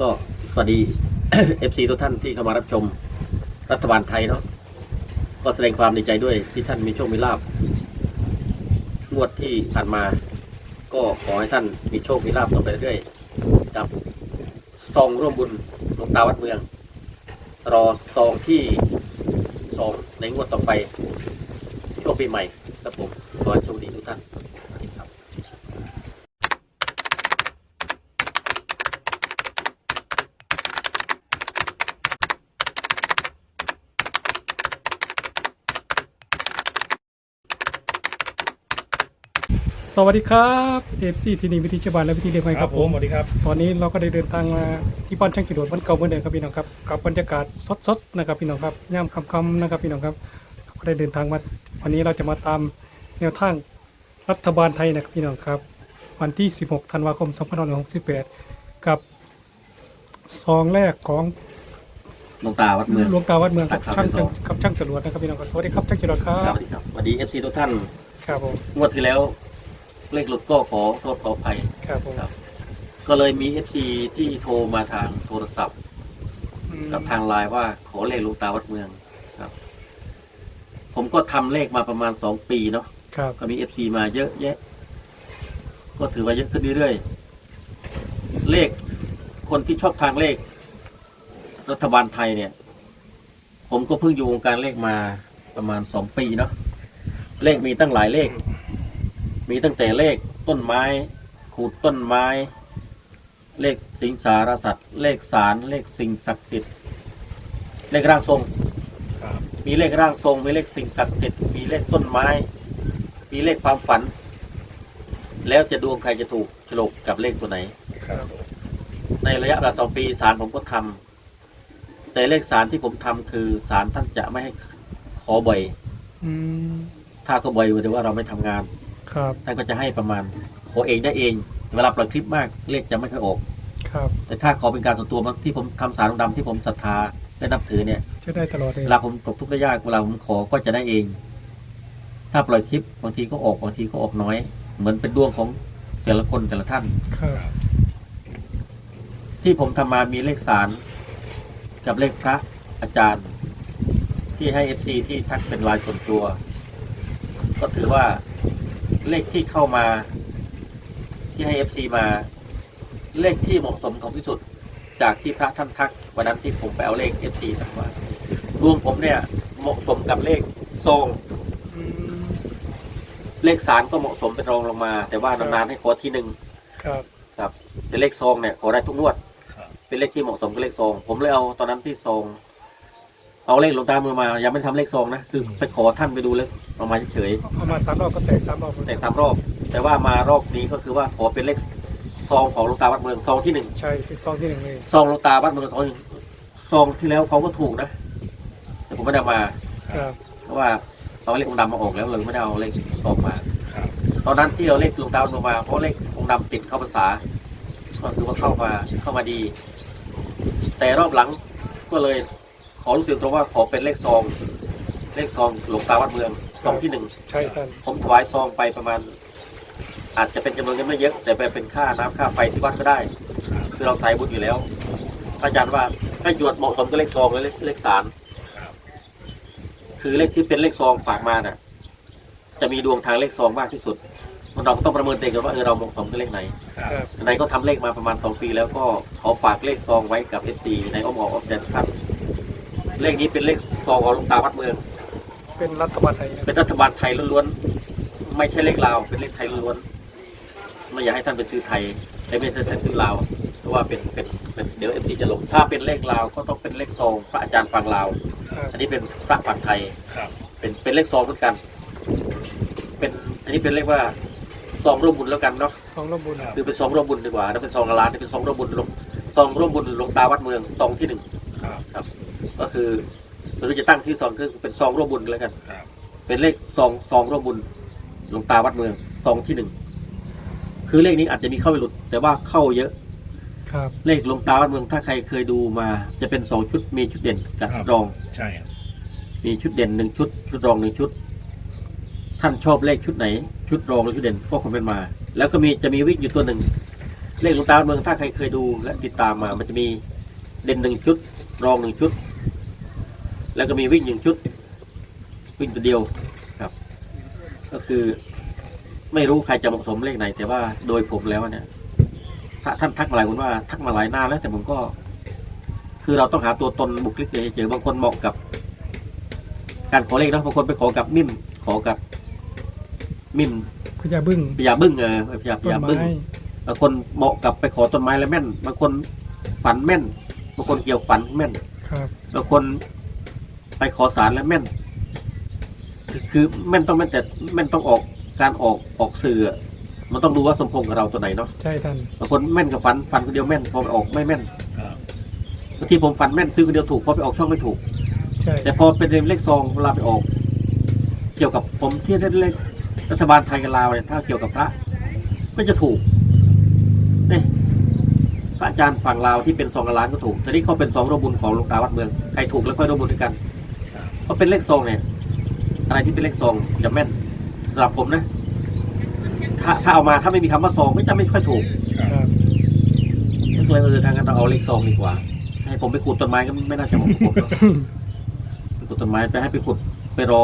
ก็สวัสดี FC ทุกท่านที่เข้ามารับชมรัฐบาลไทยเนาะก็แสดงความดีใจด้วยที่ท่านมีโชคมีลาบงวดที่ผ่านมา ก็ขอให้ท่านมีโชคมีลาบต่อไปเรื่อยๆกับซองร่วมบุญหลวงตาวัดเมือง รอซองที่สองในงวดต่อไป โช่วงปีใหม่ครับผมขอให้โชคดีทุกท่านสวัสดีครับ สวัสดีครับเอฟซีที่นี่วิธีชาวบ้านและวิธีเรียกไงคครัรับบผมสวัสดีครับตอนนี้เราก็ได้เดินทางมาที่บ้านช่างกิโดดบ้านเก่าเหมือนเดิมครับพี่น้องครับกับบรรยากาศสดๆนะครับพี่น้องครับย่ำคำๆนะครับพี่น้องครับก็ได้เดินทางมาวันนี้เราจะมาตามแนวทางรัฐบาลไทยนะครับพี่น้องครับ วันที่ 16 ธันวาคม 2568 กับซองแรกของหลวงตาวัดเมืองหลวงตาวัดเมืองกับครับช่างครับกับช่างจรวดนะครับพี่น้องครับสวัสดีครับช่างจรวดครัสบวัสดีครับสวัสดี FC ทุกท่านครับผมงวดที่แล้ว เลขหลุดก็ขอโทษขออภัยครับผมครับ ก็เลยมี FC ที่โทรมาทางโทรศัพท์ อืมกับทางไลน์ว่าขอเลขหลุงตาวัดเมืองครับ ผมก็ทำเลขมาประมาณสองปีเนาะ ครับก็มี FC มาเยอะแยะ ก็ถือว่าเยอะขึ้นเรื่อยๆ เลขคนที่ชอบทางเลข รัฐบาลไทยเนี่ย ผมก็เพิ่งอยู่วงการเลขมาประมาณสองปีเนาะ เลขมีตั้งหลายเลข มีตั้งแต่เลขต้นไม้ ขูดต้นไม้ เลขสิงสารสัตว์ เลขสารเลขสิ่งศักดิ์สิทธิ์ เลขร่างทรง ครับมีเลขร่างทรง มีเลขสิ่งศักดิ์สิทธิ์มีเลขต้นไม้ มีเลขความฝัน แล้วจะดวงใครจะถูกฉลกกับเลขตัวไหน ครับในระยะเวลาสองปีสารผมก็ทำแต่เลขสารที่ผมทำคือสารท่านจะไม่ให้ขอบ่อย อืมถ้าเขาบ่อยหรือว่าเราไม่ทำงาน ครับ ท่านก็จะให้ประมาณขอเองได้เอง เวลาปล่อยคลิปมากเลขจะไม่ค่อยออก ครับ แต่ถ้าขอเป็นการส่วนตัวบางที่ผมทำสารดำที่ผมศรัทธาและนับถือเนี่ย จะได้ตลอดเลย เวลาผมตกทุกข์ได้ยากเวลาผมขอก็จะได้เอง ถ้าปล่อยคลิปบางทีก็ออกบางทีก็ออกน้อย เหมือนเป็นดวงของแต่ละคนแต่ละท่าน ครับ ที่ผมทำมามีเลขสารกับเลขพระอาจารย์ ที่ให้เอฟซีที่ทักเป็นลายส่วนตัว ก็ถือว่า เลขที่เข้ามา ที่ให้เอฟซีมา เลขที่เหมาะสมของที่สุด จากที่พระท่านทักวันนั้นที่ผมไปเอาเลขเอฟซีทักมาดวงผมเนี่ย เหมาะสมกับเลขซองอืมเลขสารก็เหมาะสมเป็นรองลงมา แต่ว่านานๆให้ขอทีหนึ่งครับครับแต่เลขซองเนี่ยขอได้ทุกงวดครับเป็นเลขที่เหมาะสมกับเลขซองผมเลยเอาตอนนั้นที่ซอง เอาเลขหลวงตามือมายังไม่ได้ทำเลขซองนะคือไปขอท่านไปดูแล้วเอามาเฉยเอามาสามรอบก็แตกสามรอบๆแต่ตามรอบ แต่ว่ามารอบนี้ก็คือว่าขอเป็นเลขซองของหลวงตาวัดเมืองซองที่หนึ่งใช่เป็นซองที่หนึ่งเลยซองหลวงตาวัดเมืองซองที่หนึ่งซองที่แล้วเขาก็ถูกนะแต่ผมไม่ได้เอามาครับเพราะว่าเอาเลของค์ดำมาออกแล้วเลยไม่ได้เอาเลขซองมา ครับ ตอนนั้นที่เอาเลขหลวงตาวัดเมืองมาเพราะเลของค์ดำติดเข้าภาษาก็คือว่าเข้ามาเข้ามาดี แต่รอบหลังก็เลยข อรู้สึกตรงว่าขอเป็นเลขซอง เลขซองหลวงตาวัดเมืองซองที่หนึ่งใช่ท่านผมถวายซองไปประมาณ อาจจะเป็นจำนวนเงินไม่เยอะ แต่ไปเป็นค่าน้ำค่าไฟที่วัดก็ได้ คือเราใส่บุญอยู่แล้วพระอาจารย์ว่าให้หยวดเหมาะสมกับเลขซองและเลขเลขสารครับคือเลขที่เป็นเลขซองฝากมาน่ะ จะมีดวงทางเลขซองมากที่สุดเราก็ต้องประเมินตัวเองกันว่าเออเราเหมาะสมกับเลขไหนครับครับในก็ทำเลขมาประมาณสองปี แล้วก็ขอฝากเลขซองไว้กับ FC ในอ้อมอกอ้อมใจทุกท่าน เลขนี้เป็นเลขซองของหลวงตาวัดเมือง เป็นรัฐบาลไทยนะเป็นรัฐบาลไทยล้วนๆไม่ใช่เลขลาว เป็นเลขไทยล้วนๆไม่อยากให้ท่านไปซื้อไทยแต่ไม่ใช่ซื้อลาวเพราะว่าเป็นเป็นเป็นเดี๋ยว FC จะลงถ้าเป็นเลขลาวก็ต้องเป็นเลขซองพระอาจารย์ฟังลาวครับอันนี้เป็นพระฝั่งไทยครับเป็นเป็นเลขซองเหมือนกัน เป็นอันนี้เป็นเลขว่าซองร่วมบุญแล้วกันเนาะซองร่วมบุญคือเป็นซองร่วมบุญดีกว่าถ้าเป็นซองละล้านนี่เป็นซองร่วมบุญลงซองร่วมบุญหลวงตาวัดเมืองซองที่หนึ่งครับ ก็คือไม่รู้จะตั้งที่ซองคือเป็นซองร่วมบุญก็แล้วกันครับ เป็นเลขซองซองร่วมบุญหลวงตาวัดเมืองซองที่หนึ่งคือเลขนี้อาจจะมีเข้าไปหลุด แต่ว่าเข้าเยอะ ครับ เลขหลวงตาวัดเมืองถ้าใครเคยดูมา จะเป็นสองชุดมีชุดเด่นกับรอง ใช่ครับมีชุดเด่นหนึ่งชุด ชุดรองหนึ่งชุด ท่านชอบเลขชุดไหน ชุดรองหรือชุดเด่นก็คอมเมนต์มา แล้วก็มีจะมีวิกอยู่ตัวหนึ่งเลขหลวงตาเมืองถ้าใครเคยดูและติดตามมา มันจะมีเด่นหนึ่งชุด รองหนึ่งชุด แล้วก็มีวิ่งหนึ่งชุด วิ่งตัวเดียวครับ ก็คือ ไม่รู้ใครจะเหมาะสมเลขไหน แต่ว่าโดยผมแล้วเนี่ยถ้าท่านทักมาหลายคนว่าทักมาหลายหน้าแล้ว แต่ผมก็ คือเราต้องหาตัวตนบุคลิกเลยเจอบางคนเหมาะกับ การขอเลขเนอะบางคนไปขอกับมิมขอกับ มิมพญาบึ้งพญาบึ้งเออพญาพต้นญาบึ้งไม้บางคนเหมาะกับไปขอต้นไม้แล้วแม่น บางคนฝันแม่น บางคนเกี่ยวฝันแม่น ครับ บางคน ไปขอสารแล้วแม่นคือคือแม่นต้องแม่นแต่แม่นต้องออกการออกออกสื่ออะมันต้องดูว่าสมพงษ์กับเราตัวไหนเนาะใช่ท่าน บางคนแม่นกับฝันฝันคนเดียวแม่นพอไปออกไม่แม่นครับ บางทีผมฝันแม่นซื้อคนเดียวถูกพอไปออกช่องไม่ถูก ใช่แต่พอเป็นเลขซองเวลาไปออก เกี่ยวกับผมที่ได้เลขรัฐบาลไทยกับลาวเนี่ยถ้าเกี่ยวกับพระ ก็จะถูกนี่พระอาจารย์ฝั่งลาวที่เป็นซองละล้านก็ถูกแต่นี่เขาเป็นซองร่วมบุญของหลวงตาวัดเมืองใครถูกแล้วค่อยร่วมบุญด้วยกัน ครับเพราะเป็นเลขซองเนี่ยอะไรที่เป็นเลขซองจะแม่นสำหรับผมนะถ้าถ้าเอามาถ้าไม่มีคำว่าซองก็จะไม่ค่อยถูกครับก็เลยเออทางนั้นเราเอาเลขซองดีกว่า ให้ผมไปขุดต้นไม้ก็ไม่น่าจะเหมาะกับผมหรอกไปขุดต้นไม้ไปให้ไปขุดไปรอ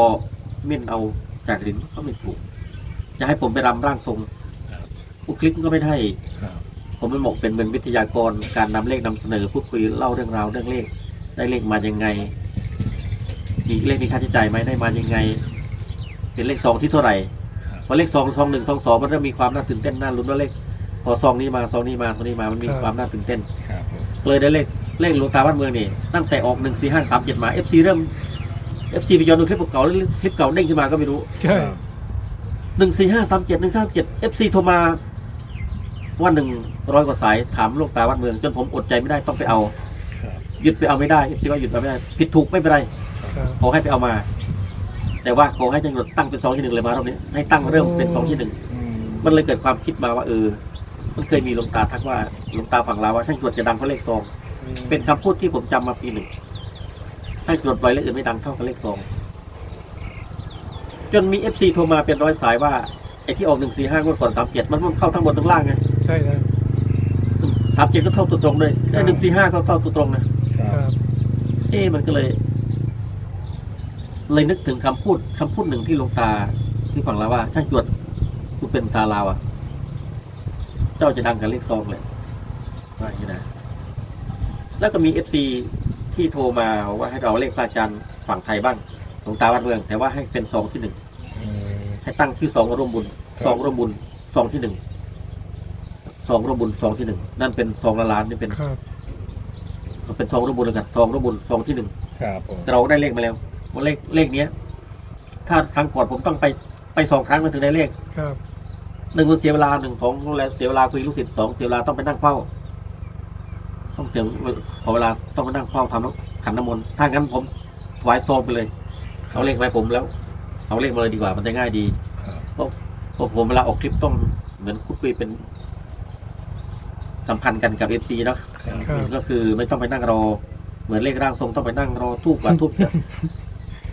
เม่นเอาจากดินก็ไม่ถูกจะให้ผมไปรำร่างทรงครับอุคลิกก็ไม่ได้ครับ ผมไม่เหมาะเป็นเหมือนวิทยากรการนำเลขนำเสนอพูดคุยเล่าเรื่องราวเรื่องเลข ได้เลขมายังไง มีเลขมีค่าใช้จ่ายไหมได้มายังไง เป็นเลขซองที่เท่าไหร่ครับพอเลขซองซองหนึ่งซองสองมันเริ่มมีความน่าตื่นเต้นน่าลุ้นว่าเลข พอซองนี้มาซองนี้มาซองนี้มามันมีความน่าตื่นเต้นครับผมเลยได้เลขเลขหลวงตาบ้านเมืองนี่ตั้งแต่ออกหนึ่งสี่ห้าสามเจ็ดมาเอฟซีเริ่มเอฟซีไปย้อนดูคลิปเก่าๆแล้วคลิปเก่าเด้งขึ้นมาก็ไม่รู้ใช่หนึ่งสี่ห้าสามเจ็ดหนึ่งสามเจ็ดเอฟซีโทรมาวันหนึ่งร้อยกว่าสายถามหลวงตาบ้านเมือง จนผมอดใจไม่ได้ต้องไปเอาครับหยุดไปเอาไม่ได้เอฟซีว่าหยุดเอาไม่ได้ผิดถูกไม่เป็นไรครับ ขอให้ไปเอามา แต่ว่าขอให้จังหวัดตั้งเป็นสองที่หนึ่งเลยมารอบนี้ให้ตั้งเริ่มเป็นสองที่หนึ่งอืมมันเลยเกิดความคิดมาว่าเออ มันเคยมีหลวงตาทักว่าหลวงตาฝั่งลาวว่าช่างจรวดจะดังเพราะเลขซอง เป็นคำพูดที่ผมจำมาปีหนึ่งช่างจรวดไว้เลขอื่นไม่ดังเท่ากับเลขซอง จนมีเอฟซีโทรมาเป็นร้อยสายว่าไอ้ที่ออกหนึ่งสี่ห้างวดก่อนสามเจ็ดมันมันเข้าทั้งบนทั้งล่างไงใช่ท่านสามเจ็ดก็เท่าตัวตรงเลยครัไอ้บหนึ่งสี่ห้าก็เท่าตัวตรงนะคครับรับเอ๊ะมันก็เลย เลยนึกถึงคำพูดคำพูดหนึ่งที่หลวงตาที่ฝั่งลาวว่า ช่างจรวดคุณเป็นซาลาวอะ เจ้าจะดังกับเลขซองเลยว่าอย่างนี้นะแล้วก็มีเอฟซีที่โทรมาว่าให้เราเลขพระอาจารย์ฝั่งไทยบ้างหลวงตาวัดเมือง แต่ว่าให้เป็นซองที่หนึ่งอืมให้ตั้งชื่อซองร่วมบุญครับซองร่วมบุญซองที่หนึ่งซองร่วมบุญซองที่หนึ่งนั่นเป็นซองละล้านนี่เป็นครับเป็นซองร่วมบุญแล้วกันซองร่วมบุญซองที่หนึ่งครับผมเราได้เลขมาแล้วว่า เลขเลขเนี้ย ถ้าครั้งก่อนผมต้องไปไปสองครั้งมันถึงได้เลขครับ หนึ่งมันเสียเวลาหนึ่งของแล้วเสียเวลาคุยลูกศิษย์สองเสียเวลาต้องไปนั่งเฝ้า ต้องเสียขอเวลาต้องไปนั่งเฝ้าทำแล้วขันน้ำมนต์ถ้างั้นผมถวายซองไปเลยเอาเลขไว้ผมแล้ว เอาเลขมาเลยดีกว่ามันจะง่ายดีครับเพราะผมเวลาออกคลิปต้องเหมือนคุยคุยเป็นสัมพันธ์กันกับเอฟซีเนาะครับครับ ก็คือไม่ต้องไปนั่งรอ เหมือนเลขร่างทรงต้องไปนั่งรอทูบกว่าทูบเสร็จ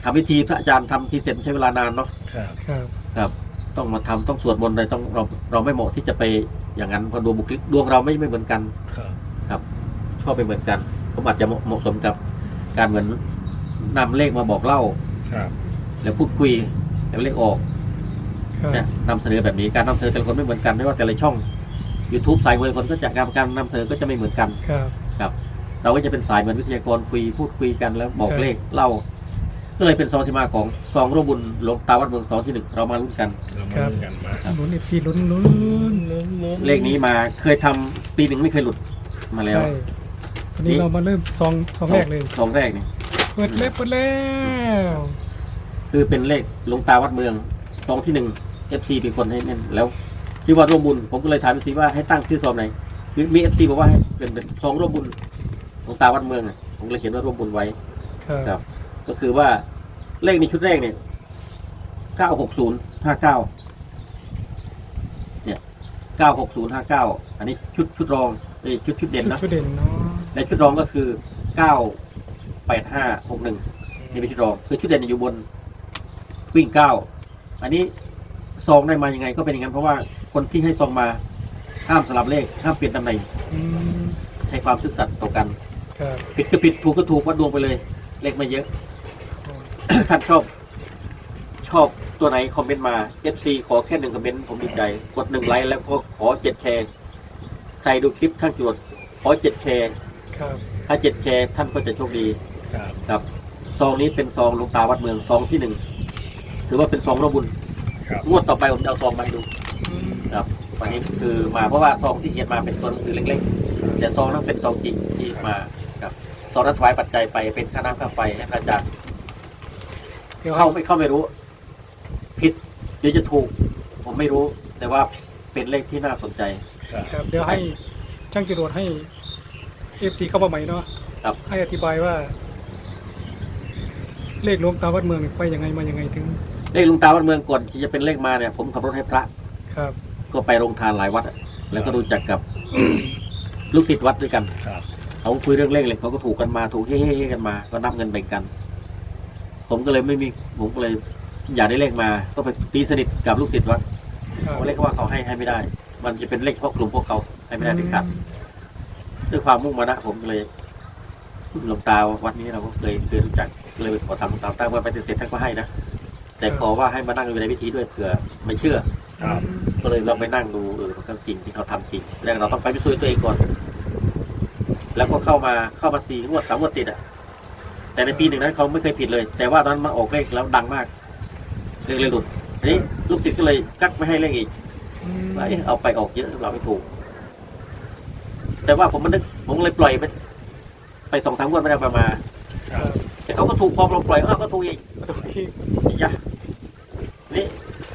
ทำพิธีพระอาจารย์ทำทีเสร็จใช้เวลานานเนาะครับ ครับ ครับ ต้องมาทำต้องสวดมนต์อะไรต้องเราเราไม่เหมาะที่จะไปอย่างนั้นเพราะดวงบุคลิกดวงเราไม่ไม่เหมือนกัน ครับ ชอบไปเหมือนกันผมอาจจะเหมาะเหมาะสมกับการเหมือนนำเลขมาบอกเล่า ครับ แล้วพูดคุยแล้วเลขออกครับ เนี่ยนำเสนอแบบนี้การนำเสนอแต่ละคนไม่เหมือนกันไม่ว่าแต่ละช่อง YouTube สายมวยคนก็จะการการนำเสนอก็จะไม่เหมือนกัน ครับ เราก็จะเป็นสายเหมือนวิทยากรคุยพูดคุยกันแล้วบอกใช่ เลขเล่า ก็เลยเป็นซองที่มาของซองร่วมบุญหลวงตาวัดเมืองซองที่หนึ่งเรามาลุ้นกัน เรามาลุ้นกันมาลุ้นเอฟซีลุ้นลุ้นเลขนี้มาเคยทำปีหนึ่งไม่เคยหลุดมาแล้ว ใช่วันนี้เรามาเริ่มซองซองแรกเลย ซองแรกนี่เปิดเล็บเปิดแล้วคือเป็นเลขหลวงตาวัดเมืองซองที่หนึ่งเอฟซีเป็นคนให้เน่นแล้วชื่อว่าร่วมบุญผมก็เลยถามเอฟซีว่าให้ตั้งชื่อซองไหนคือมีเอฟซีบอกว่าให้เป็นเป็นซองร่วมบุญหลวงตาวัดเมืองอะผมเลยเขียนว่าร่วมบุญไว้ ครับ ครับก็คือว่า เลขในชุดแรกเนี่ยเก้าหกศูนย์ห้าเก้าเนี่ยเก้าหกศูนย์ห้าเก้าอันนี้ชุดชุดรองเอ้ยชุดชุดเด่นชุดนะชุดเด่นเนาะในชุดรองก็คือเก้าแปดห้าหกหนึ่งนี่เป็นชุดรองคือชุดเด่นอยู่บนวิ่งเก้าอันนี้ซองได้มายังไง ก็เป็นอย่างนั้นเพราะว่าคนที่ให้ซองมาห้ามสลับเลขห้ามเปลี่ยนตำแหน่งอืมใช้ความซื่อสัตย์ต่อกันครับผิดก็ผิดถูกก็ถูกวัดดวงไปเลย เลขไม่เยอะ ท่านชอบ ชอบตัวไหนคอมเมนต์มา FC ขอแค่หนึ่งคอมเมนต์ผมดีใจ กดหนึ่งไลค์แล้วก็ขอเจ็ดแชร์ใครดูคลิปข้างจวดขอเจ็ดแชร์ครับถ้าเจ็ดแชร์ท่านก็จะโชคดีครับครับซองนี้เป็นซองหลวงตาวัดเมืองซองที่หนึ่งถือว่าเป็นซองร่วมบุญครับงวดต่อไปผมจะเอาซองมาให้ดู อืมครับวันนี้คือมาเพราะว่าซองที่เขียนมาเป็นตัวหนังสือเล็กๆแต่ซองนั้นเป็นซองจริงที่มาครับซองนั้นถวายปัจจัยไปเป็นค่าน้ำค่าไฟให้พระอาจารย์ เดี๋ยวเข้าไม่เข้าไม่รู้ ผิดหรือจะถูก ผมไม่รู้ แต่ว่าเป็นเลขที่น่าสนใจครับครับเดี๋ยวให้ช่างจรวดให้เอฟซีเข้ามาใหม่เนาะครับ ให้อธิบายว่า เลขหลวงตาวัดเมืองเนี่ยไปยังไงมายังไงถึง เลขหลุงตาวัดเมืองก่อนที่จะเป็นเลขมาเนี่ย ผมขับรถให้พระ ครับ ก็ไปโรงทานหลายวัดอะแล้วก็รู้จักกับ ลูกศิษย์วัดด้วยกัน ครับ เขาคุยเรื่องเลขเลยเขาก็ถูกกันมาถูกเฮ้ๆกันมา ก็นับเงินแบ่งกัน ผมก็เลยไม่มีผมก็เลยอยากได้เลขมา ก็ไปตีสนิทกับลูกศิษย์วัดครับเพราะเลขเขาว่าเขาให้ให้ไม่ได้ มันจะเป็นเลขเฉพาะกลุ่มพวกเขาให้ไม่ได้ถึงขัดด้วยความมุ่งมานะผมก็เลยหลวงตาวัดนี้เราก็เคยเคยรู้จักก็เลยไปขอทำหลวงตาตั้งว่าไปฏิเสร็จท่านก็ให้นะแต่ขอว่าให้มานั่งอยู่ในพิธีด้วยเผื่อไม่เชื่อครับก็เลยเราไปนั่งดูเออมันก็จริงที่เขาทำจริงแล้วเราต้องไปพิสูจน์ตัวเองก่อน แล้วก็เข้ามาเข้ามาสี่งวดสามงวดติดอะ แต่ในปีหนึ่งนั้นเขาไม่เคยผิดเลย แต่ว่าตอนนั้นมาออกเลขแล้วดังมากเลขเลยหลุดทีนี้ลูกศิษย์ก็เลยกักไม่ให้เลขอีกอืมว่าเอ๊ะเอาไปออกเยอะเราไม่ถูก แต่ว่าผมมันนึกผมเลยปล่อยไปไปสองสามงวดไม่ได้เอามาครับแต่เขาก็ถูกพอเราปล่อยเออก็ถูกอีกโอเคยะนี่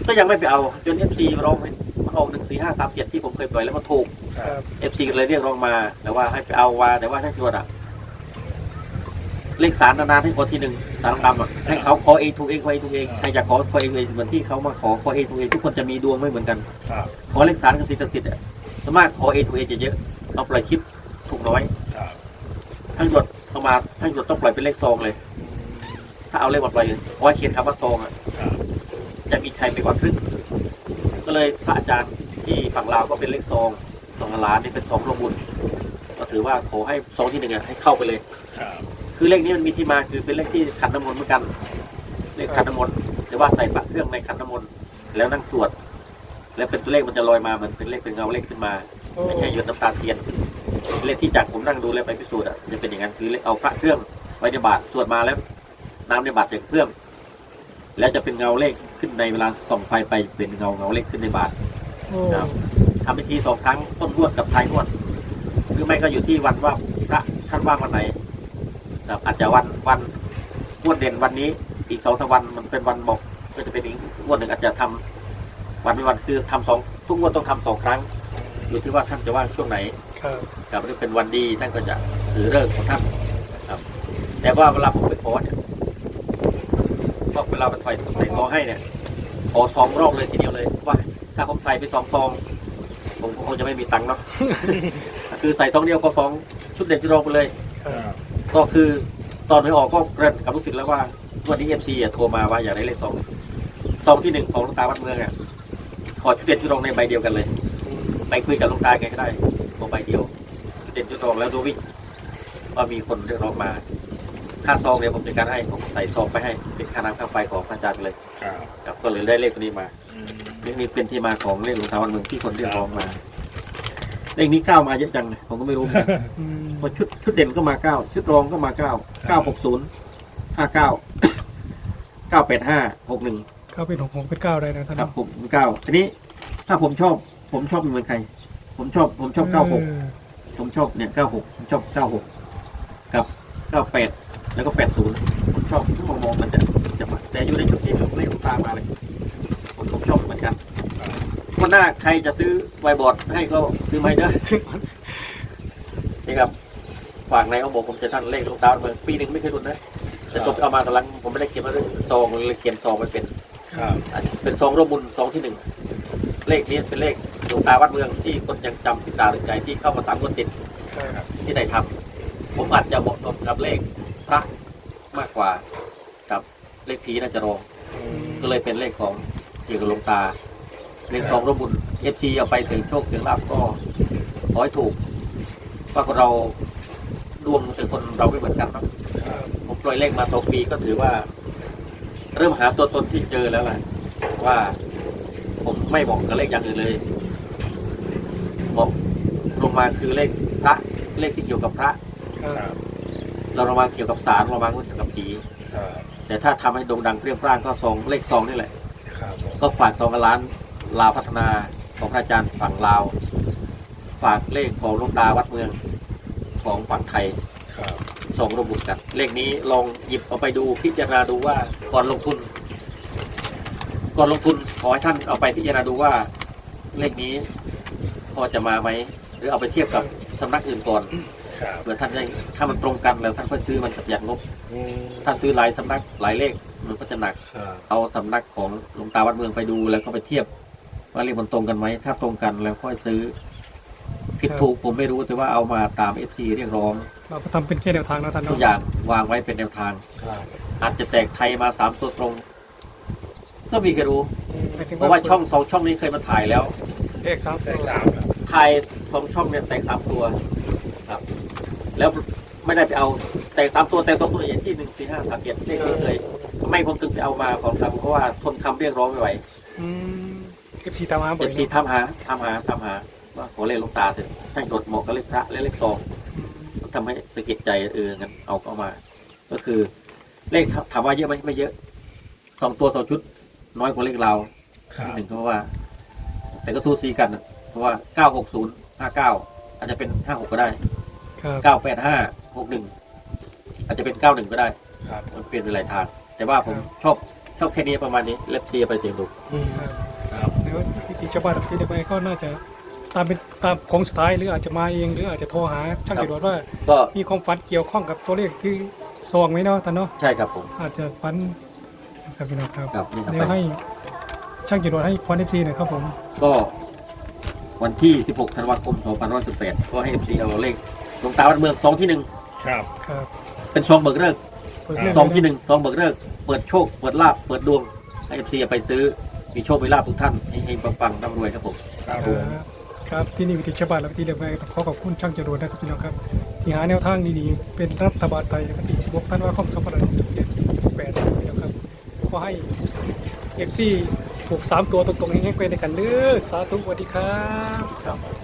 ก็ยังไม่ไปเอาจนเอฟซีร้องให้มันออกหนึ่งสี่ห้าสามเจ็ดที่ผมเคยปล่อยแล้วมันถูกครับเอฟซีเลยเรียกร้องมาแต่ว่าให้ไปเอาว่าแต่ว่าท่านชวนอะ เลขสารนานๆให้คนที่หนึ่งสารดำอะให้เขาขอเองถูกเองขอเองถูกเองใครอยากขอขอเองเลยเหมือนที่เขามาขอขอเองถูกเองทุกคนจะมีดวงไม่เหมือนกันครับขอเลขสารกับสิ่งศักดิ์สิทธิ์อะสามารถขอเองถูกเองจะเยอะเอาปล่อยคลิปถูกน้อยครับทั้งหยดเอามาทั้งหยดต้องปล่อยเป็นเลขซองเลย ถ้าเอาเลขมาปล่อยขอให้เขียนคำว่าซองอะครับจะมีชัยไปกว่าครึ่งก็เลยพระอาจารย์ที่ฝั่งลาวก็เป็นเลขซองสองล้านนี่เป็นซองร่วมบุญก็ถือว่าขอให้ซองที่หนึ่งอะให้เข้าไปเลย คือเลขนี้มันมีที่มาคือเป็นเลขที่ขันน้ำมนต์เหมือนกัน เลขขันน้ำมนต์แต่ว่าใส่พระเครื่องในขันน้ำมนต์แล้วนั่งสวด แล้วเป็นตัวเลขมันจะลอยมาเหมือนเป็นเลขเป็นเงาเลขขึ้นมาไม่ใช่หยดน้ำตาเทียน เลขที่จากผมนั่งดูแล้วไปพิสูจน์อะจะเป็นอย่างนั้นคือเอาพระเครื่องไว้ในบาตรสวดมาแล้ว น้ำในบาตรจากเครื่อง แล้วจะเป็นเงาเลขขึ้นในเวลาส่องไฟไปเป็นเงาเงาเลขขึ้นในบาตรทำพิธีสองครั้งต้นงวดกับท้ายงวดหรือไม่ก็อยู่ที่วันว่าพระท่านว่างวันไหน ครับอาจจะวันวันงวดเด่นวันนี้ อีกสองสามวันมันเป็นวันบอกก็จะเป็นอีกงวดหนึ่งอาจจะทำวันเป็นวันคือทำสองทุกงวดต้องทำสองครั้ง อยู่ที่ว่าท่านจะว่างช่วงไหนครับครับนี่เป็นวันดีท่านก็จะถือเลิกษ์ของท่านครับ แต่ว่าเวลาผมไปขอเนี่ยก็เวลาไปใส่ใส่ซองให้เนี่ยขอซองรอบเลยทีเดียวเลยว่า ถ้าผมใส่ไปสองซองผมก็คงจะไม่มีตังค์เนาะคือใส่ซองเดียวก็สองชุดเด่นชุดรองไปเลยครัครับบ ก็คือตอนไม่ออกก็เกริ่นกับลูกศิษย์แล้วว่าวันนี้เอฟซีโทรมาว่าอยากได้เลขสองซองที่หนึ่งของหลวงตาวัดเมืองอะขอชุดเด่นชุดรองในใบเดียวกันเลย ไปคุยกับหลวงตาแกก็ได้ตัวใบเดียวชุดเด่นชุดรองแล้วดูวิว่ามีคนเรียกร้องมาค่าซองเนี่ยผมจัดการให้ผมใส่ซองไปให้เป็นค่าน้ำค่าไฟของพระอาจารย์ไปเลยครับครับก็เลยได้เลขตัวนี้มาอืมเลขนี้เป็นที่มาของเลขหลวงตาวันเมืองที่คนเรียกร้องมา เลขนี้เก้ามาเยอะจังเลยผมก็ไม่รู้เหมือนกันอืมเพราะชุดชุดเด่นก็มาเก้าชุดรองก็มาเก้าเก้าหกศูนย์ห้าเก้าเก้าแปดห้าหกหนึ่งเข้าเป็นหกหกเป็นเก้าได้นะท่านครับผมเก้าทีนี้ถ้าผมชอบ ผมชอบเหมือนใคร ผมชอบ ผมชอบเก้าหกออผมชอบเนี่ยเก้าหกผมชอบเก้าหกกับเก้าแปดแล้วก็แปดศูนย์ผมชอบมองมองมันจะจะมาแต่อยู่ในชุดที่ผมเลขหลวงตามาเลยผมผมชอบเหมือนกัน วันหน้าใครจะซื้อไวบอร์ดให้ก็ซื้อมาให้เด้อซึ่งนี่ครับฝากในเขาบอกผมจะท่านเลขหลวงตาเมืองปีหนึ่งไม่เคยรุนนะแต่ผมเอามาตอนหลังผมไม่ได้เขียนมาด้วยซองเลยเขียนซองไปเป็นครับอะเป็นซองร่วมบุญซองที่หนึ่งเลขนี้เป็นเลขหลวงตาวัดเมืองที่คนยังจำติดตาติดใจที่เข้ามาสามคนติดครับที่ได้ทำผมอาจจะเหมาะสมกับเลขพระมากกว่ากับเลขผีน่าจะรองอืมก็เลยเป็นเลขของเกี่ยวกับหลวงตา เลขซองร่วมบุญเอฟซีเอาไปเสียงโชคเสียงลาบก็ขอให้ถูกว่าคนเราดวงแต่คนเราไม่เหมือนกันเนาะครับผมปล่อยเลขมาสองปีก็ถือว่า เริ่มหาตัวตนที่เจอแล้วแหละว่าผมไม่บอกกับเลขอย่างอื่นเลยบอกลงมาคือเลขพระเลขที่เกี่ยวกับพระครับครับเราลงมาเกี่ยวกับสารเราลงมาเกี่ยวกับผีครับแต่ถ้าทำให้โด่งดังเปรี้ยงปร้างก็ซองเลขซองนี่แหละครับผมก็ฝากซองกับร้าน ลาวพัฒนาของพระอาจารย์ฝั่งลาว ฝากเลขของหลวงดาวัดเมืองของฝั่งไทยครับสองระบุกัน เลขนี้ลองหยิบเอาไปดูพิจารณาดูว่าก่อนลงทุน ก่อนลงทุนขอให้ท่านเอาไปพิจารณาดูว่า เลขนี้พอจะมาไหมหรือเอาไปเทียบกับสำนักอื่นก่อนครับเผื่อท่านจะถ้ามันตรงกันแล้วท่านค่อยซื้อมันจะอย่างงบอืมถ้าซื้อหลายสำนักหลายเลขมันก็จะหนัก ครับเอาเอาสำนักของหลวงตาวัดเมืองไปดูแล้วก็ไปเทียบ ว่าเลขมันตรงกันไหมถ้าตรงกันแล้วค่อยซื้อผิดถูกผมไม่รู้แต่ว่าเอามาตามเอฟซีเรียกร้อง เราก็ทำเป็นแค่แนวทางนะท่านทุเนาะกอย่างวางไว้เป็นแนวทาง ครับอาจจะแตกไทยมาสามตัวตรง ก็มีใครรู้ หมยถึงเพราะว่าช่องสองช่องนี้เคยมาถ่ายแล้ว เลขสามได้ตัวสามครับถ่ายสองช่องเนี่ยแตกสามตัวครับ แล้วไม่ได้ไปเอาแตกสามตัวแตกสองตัวอย่างที่หนึ่งสี่ห้าสามเจ็ดเลขนี้เลยทำไมผมถึงไปเอามาของเราเพราะว่าทนคำเรียกร้องไม่ไหว อืมเอฟซีตามหาบ่เออยฟซีทำหาทำหาทำหา ว่าขอเลขหลวงตาเถอะท่านกดหมอกกับเลขพระและเลขซองทำให้สะกิดใจเอองั้นเอาเข้ามา ก็คือเลขถามว่าเยอะไหมไม่เยอะสองตัวสองชุด น้อยกว่าเลขเราครับหนึ่งเพราะว่า แต่ก็สู้ซีกันนะเพราะว่าเก้าหกศูนย์ห้าเก้าอาจจะเป็นห้าหกก็ได้ครับเก้าแปดห้าหกหนึ่งอาจจะเป็นเก้าหนึ่งก็ได้ ครับมันเปลี่ยนไปหลายทางแต่ว่าผมชอบชอบแค่นี้ประมาณนี้เล็บเทียไปเสียงดู อืม ครับแล้ววิธีชาวบ้านที่ได้ไปก็น่าจะตามเป็นตามโค้งสุดท้ายหรืออาจจะมาเองหรืออาจจะโทรหาช่างจรวดว่าก็ มีความฝันเกี่ยวข้องกับตัวเลขที่ซองไหมเนาะท่านเนาะใช่ครับผม อาจจะฝันนะครับพี่น้องครับครับนี่ครับ เดี๋ยวให้ช่างจรวดให้พรเอฟซีหน่อยครับผมก็วันที่ 16 ธันวาคม 2518 ก็ให้ FC เอาเลขหลวงตาวัดเมืองซองที่หนึ่งครับ ครับเป็นซองเบิกเลิกเปิดเรื่องซองที่หนึ่งซองเบิกเลิก เปิดโชค เปิดลาบ เปิดดวง ให้ FC เอาไปซื้อ มีโชคมีลาบทุกท่านให้ให้ปังๆร่ำรวยครับผมครับผมครับที่นี่วิถีชาวบ้านและวิถีเรียกไปขอขอบคุณช่างจรวดนะครับพี่น้องครับ ที่หาแนวทางดีๆเป็นรัฐบาลไทยวันที่16ธันวาคม2567 18นะครับพี่น้องครับขอให้เอฟซีถูกสามตัวตรงๆให้ไปในกันเด้อสาธุสวัสดีครับครับ